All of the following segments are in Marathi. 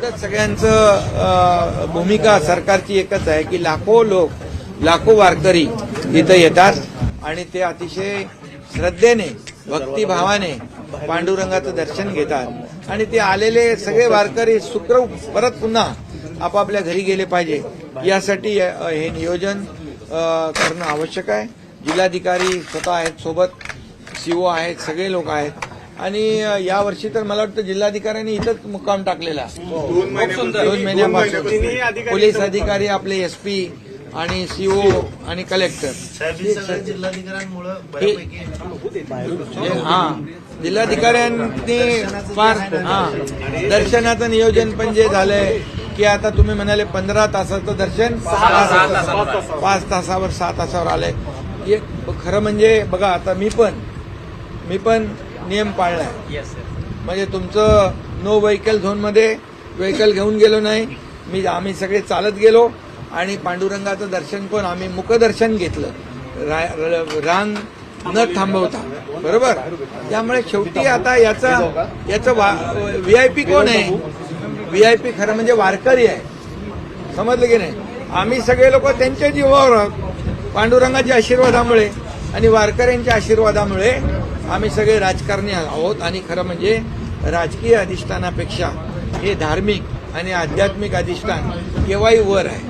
एवढंच सगळ्यांचं भूमिका सरकारची एकच आहे की लाखो लोक लाखो वारकरी इथं येतात आणि ते अतिशय श्रद्धेने भक्तिभावाने पांडुरंगाचं दर्शन घेतात. आणि ते आलेले सगळे वारकरी शुक्र परत पुन्हा आपापल्या घरी गेले पाहिजे. यासाठी हे नियोजन करणं आवश्यक आहे. जिल्हाधिकारी स्वतः आहेत सोबत सीओ आहेत सगळे लोक आहेत. आणि अ, यावर्षी तर मला वाटतं जिल्हाधिकाऱ्यांनी इथंच मुक्काम टाकलेला. दोन महिन्यापासून. दोन महिन्यापासून. तिन्ही अधिकारी पोलीस अधिकारी आपले एसपी आणि सीओ आणि कलेक्टर. हे जिल्हाधिकाऱ्यांमुळं बऱ्यापैकी हा जिल्हाधिकाऱ्यांनी फार हा. दर्शनाचं नियोजन पण जे झालंय की आता तुम्ही म्हणाले पंधरा तासाचं दर्शन पाच तासावर सहा तासावर आलंय. खरं म्हणजे बघा आता मी पण मी पण नियम पाळलाय. म्हणजे तुमचं नो व्हेकल झोनमध्ये व्हेकल घेऊन गेलो नाही. मी आम्ही सगळे चालत गेलो आणि पांडुरंगाचं दर्शन पण आम्ही मुखदर्शन घेतलं. रा- र- रांग न थांबवता. बरोबर? त्यामुळे शेवटी आता याचा याचं व्ही आय पी कोण आहे? व्ही आय पी खरं म्हणजे वारकरी आहे. समजलं की नाही? आम्ही सगळे लोक त्यांच्या जीवावर आहोत. पांडुरंगाच्या आशीर्वादामुळे. आणि वारकऱ्यांच्या आशीर्वादामुळे आम्ही सगळे राजकारणी आहोत आणि खरं म्हणजे राजकीय अधिष्ठानापेक्षा हे धार्मिक आणि आध्यात्मिक अधिष्ठान केव्हाही वर आहे.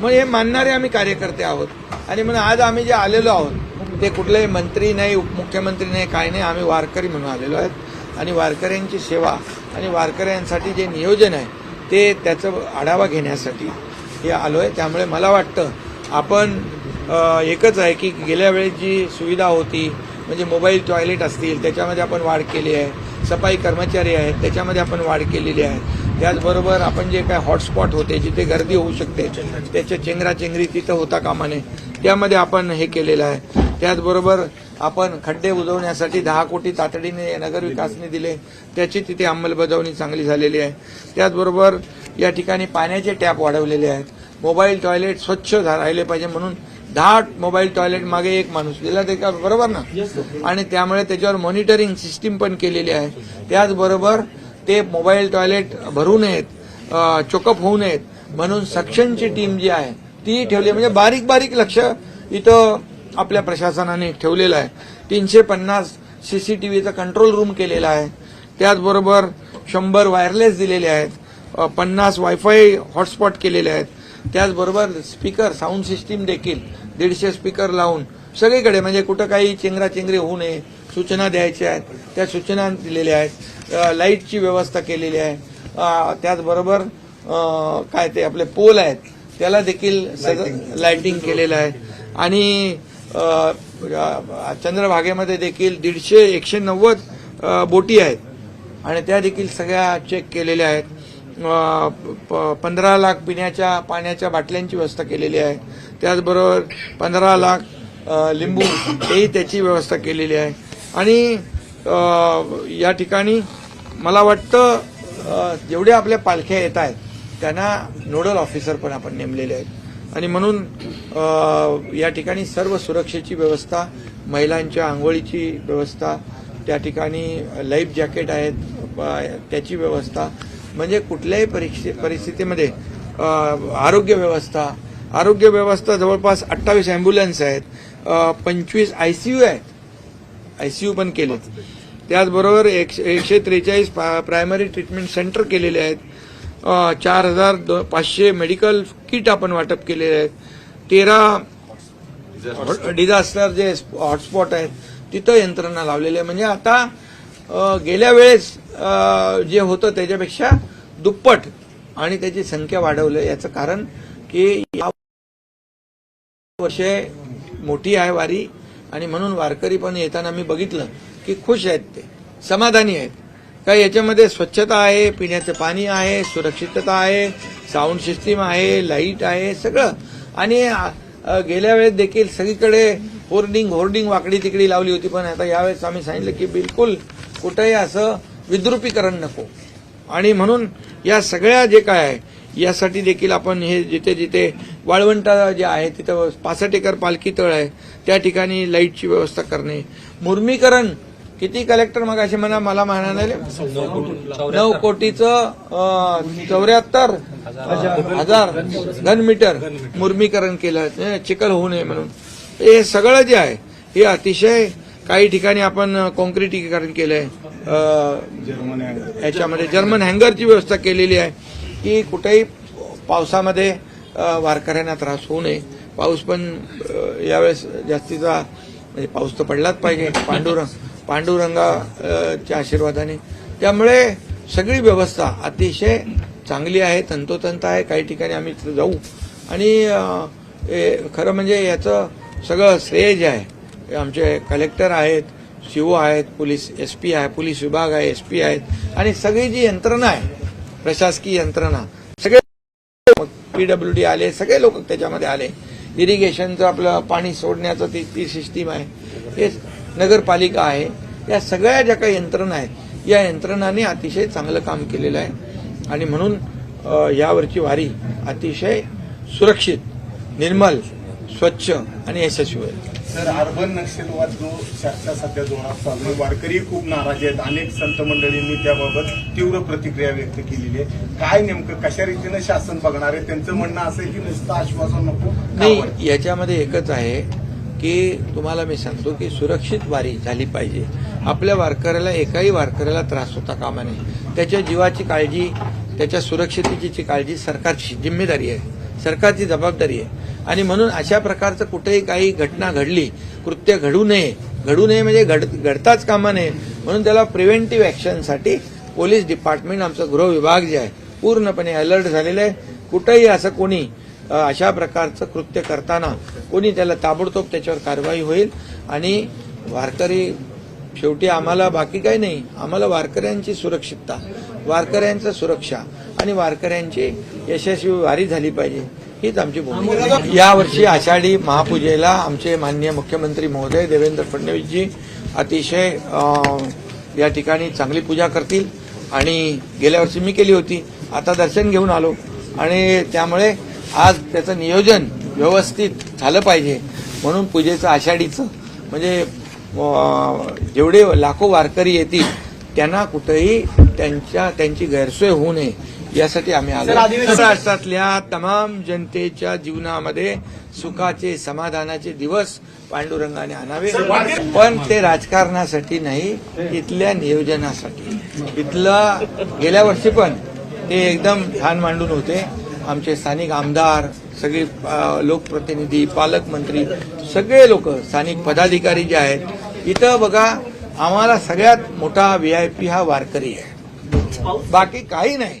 मग हे मानणारे आम्ही कार्यकर्ते आहोत. आणि म्हणून आज आम्ही जे आलेलो आहोत ते कुठलेही मंत्री नाही उपमुख्यमंत्री नाही काय नाही. आम्ही वारकरी म्हणून आलेलो आहेत. आणि वारकऱ्यांची सेवा आणि वारकऱ्यांसाठी जे नियोजन आहे ते त्याचं आढावा घेण्यासाठी हे आलो आहे त्यामुळे मला वाटतं आपण एकच आहे की गेल्या वेळेस जी सुविधा होती म्हणजे मोबाईल टॉयलेट असतील त्याच्यामध्ये आपण वाढ केली आहे. सफाई कर्मचारी आहेत त्याच्यामध्ये आपण वाढ केलेली आहे. त्याचबरोबर आपण जे काय हॉटस्पॉट होते जिथे गर्दी होऊ शकते त्याच्या चेंगराचेंगरी तिथं होता कामा नये त्यामध्ये आपण हे केलेलं आहे. त्याचबरोबर आपण खड्डे बुजवण्यासाठी दहा कोटी तातडीने नगरविकासने दिले त्याची तिथे अंमलबजावणी चांगली झालेली आहे. त्याचबरोबर या ठिकाणी पाण्याचे टॅप वाढवलेले आहेत. मोबाईल टॉयलेट स्वच्छ झा- राहिले पाहिजे म्हणून दहा मोबाईल टॉयलेट मागे एक माणूस दिला ते का बरोबर ना? आणि त्यामुळे त्याच्यावर मॉनिटरिंग सिस्टीम पण केलेली आहे. त्याचबरोबर ते मोबाईल टॉयलेट भरू नयेत चोकअप होऊ नयेत म्हणून सक्शनची टीम जी आहे ती ठेवली म्हणजे बारीक बारीक लक्ष इथं आपल्या प्रशासनाने ठेवलेलं आहे. तीनशे पन्नास सीसीटीव्हीचा कंट्रोल रूम केलेला आहे. त्याचबरोबर शंभर वायरलेस दिलेले आहेत. पन्नास वायफाय हॉटस्पॉट केलेले आहेत. त्याचबरोबर स्पीकर साऊंड सिस्टीम देखील दीडशे स्पीकर लावून सगळीकडे म्हणजे कुठं काही चेंगराचेंगरी होऊ नये सूचना द्यायच्या आहेत त्या सूचना दिलेल्या आहेत लाईटची व्यवस्था केलेली आहे. त्याचबरोबर काय ते आपले पोल आहेत त्याला देखील सगळं लाइटिंग केलेलं. आहे. आणि चंद्रभागेमध्ये देखील दीडशे एकशे नव्वद बोटी आहेत. आणि त्या देखील सगळ्या चेक केलेल्या आहेत. पंधरा लाख पिण्याच्या पाण्याच्या बाटल्यांची व्यवस्था केलेली आहे. त्याचबरोबर पंधरा लाख लिंबू हेही त्याची व्यवस्था केलेली आहे. आणि या ठिकाणी मला वाटतं जेवढे जेवढ्या आपल्या पालख्या येत आहेत त्यांना नोडल ऑफिसर पण आपण नेमलेले आहेत. आणि म्हणून या ठिकाणी सर्व सुरक्षेची व्यवस्था महिलांच्या आंघोळीची व्यवस्था त्या ठिकाणी लाईफ जॅकेट आहेत त्याची व्यवस्था म्हणजे कुठल्याही परिस्थितीमध्ये आरोग्य व्यवस्था आरोग्य व्यवस्था जवळपास अठ्ठावीस अँब्युलन्स आहेत. पंचवीस आयसीयू आहेत. आयसीयू पण केलेत. त्याचबरोबर एकशे एकशे त्रेचाळीस प्रायमरी ट्रीटमेंट सेंटर केलेले आहेत. चार हजार दो पाचशे मेडिकल किट आपण वाटप केलेले आहेत. तेरा डिझास्टर जे हॉटस्पॉट आहेत तिथं यंत्रणा लावलेली आहे. म्हणजे आता गेल्या वेळेस जे होतं त्याच्यापेक्षा दुप्पट आणि त्याची संख्या वाढवलं. याचं कारण की या वर्षे मोठी आहे वारी आणि म्हणून वारकरी पण येताना मी बघितलं की खुश आहेत ते समाधानी आहेत. का याच्यामध्ये स्वच्छता आहे पिण्याचं पाणी आहे सुरक्षितता आहे साऊंड सिस्टीम आहे लाइट आहे सगळं. आणि गेल्या वेळेस देखील सगळीकडे होर्डिंग होर्डिंग वाकडी तिकडी लावली होती पण आता यावेळेस आम्ही सांगितलं की बिलकुल कुठेही असं विद्रुपीकरण नको. आणि म्हणून या सगळ्या जे काय आहे यासाठी देखील आपण हे जिथे जिथे वाळवंटा जे आहे तिथं पासष्ट एकर पालखी तळ आहे त्या ठिकाणी लाईटची व्यवस्था करणे. मुर्मीकरण किती कलेक्टर मग असे म्हणा मला म्हणाले नऊ कोटीचं चौऱ्याहत्तर हजार घनमीटर मुर्मीकरण केलं. चिखल होऊ नये म्हणून. हे सगळं जे आहे हे अतिशय काही ठिकाणी आपण कॉन्क्रिटीकरण केलंय. याच्यामध्ये जर्मन हँगरची व्यवस्था केलेली आहे. की कुठेही पावसामध्ये वारकऱ्यांना त्रास होऊ नये. पाऊस पण यावेळेस जास्तीचा म्हणजे पाऊस तर पडलाच पाहिजे. पांडुरंग पांडुरंगाच्या आशीर्वादाने. त्यामुळे सगळी व्यवस्था अतिशय चांगली आहे तंतोतंत आहे. काही ठिकाणी आम्ही तिथं जाऊ. आणि हे खरं म्हणजे याचं सगळं श्रेय जे आहे आमचे कलेक्टर आहेत सीओ आहेत पोलीस एस पी आहे पोलीस विभाग आहे एस पी आहेत. आणि सगळी जी यंत्रणा आहे प्रशासकीय यंत्रणा. सगळे पीडब्ल्यू डी आले सगळे लोक त्याच्यामध्ये आले. इरिगेशनचं आपलं पाणी सोडण्याचं ती ती सिस्टीम आहे. हे नगरपालिका आहे. या सगळ्या ज्या काही यंत्रणा आहेत या यंत्रणाने अतिशय चांगलं काम केलेलं आहे. आणि म्हणून यावरची वारी अतिशय सुरक्षित निर्मल स्वच्छ आणि यशस्वी होईल. सर अर्बन नक्षलवाद जो चर्चा सध्या जोरात चालू आहे. वारकरी खूप नाराज आहेत. अनेक संत मंडळींनी त्याबाबत तीव्र प्रतिक्रिया व्यक्त केलेली आहे. काय नेमकं कशा रीतीनं शासन बघणार आहे? त्यांचं म्हणणं असं की नुसतं आश्वासन नको नाही. याच्यामध्ये एकच आहे की तुम्हाला मी सांगतो की सुरक्षित वारी झाली पाहिजे. आपल्या वारकऱ्याला एकाही वारकऱ्याला त्रास होता कामा नये. त्याच्या जीवाची काळजी त्याच्या सुरक्षितेची काळजी सरकारची जिम्मेदारी आहे. सरकारची जबाबदारी आहे. आणि म्हणून अशा प्रकारचं कुठेही काही घटना घडली कृत्य घडू नये घडू नये म्हणजे घड घडताच कामा नये. म्हणून त्याला प्रिव्हेंटिव्ह ॲक्शनसाठी पोलीस डिपार्टमेंट आमचं गृह विभाग जे आहे पूर्णपणे अलर्ट झालेलं आहे. कुठेही असं कोणी अशा प्रकारचं कृत्य करताना कोणी त्याला ताबडतोब त्याच्यावर कारवाई होईल. आणि वारकरी शेवटी आम्हाला बाकी काही नाही. आम्हाला वारकऱ्यांची सुरक्षितता वारकऱ्यांचं सुरक्षा आणि वारकऱ्यांची यशस्वी वारी झाली पाहिजे. हीच आमची भूमिका. यावर्षी आषाढी महापूजेला आमचे माननीय मुख्यमंत्री महोदय देवेंद्र फडणवीसजी अतिशय या ठिकाणी चांगली पूजा करतील. आणि गेल्या वर्षी मी केली होती. आता दर्शन घेऊन आलो. आणि त्यामुळे आज त्याचं नियोजन व्यवस्थित झालं पाहिजे. म्हणून पूजेचं आषाढीचं म्हणजे जेवढे लाखो वारकरी येतील त्यांना कुठेही त्यांच्या त्यांची गैरसोय होऊ नये. यासाठी आम्ही आलो. महाराष्ट्रातल्या तमाम जनतेच्या जीवनामध्ये सुखाचे समाधानाचे दिवस पांडुरंगाने आणावे. पण ते राजकारणासाठी नाही इथल्या नियोजनासाठी. इथलं गेल्या वर्षी पण ते एकदम छान मांडून होते. आमचे स्थानिक आमदार सगळे लोकप्रतिनिधी पालकमंत्री सगळे लोक स्थानिक पदाधिकारी जे आहेत इथं बघा आम्हाला सगळ्यात मोठा व्ही आय पी हा वारकरी आहे. बाकी काही नाही.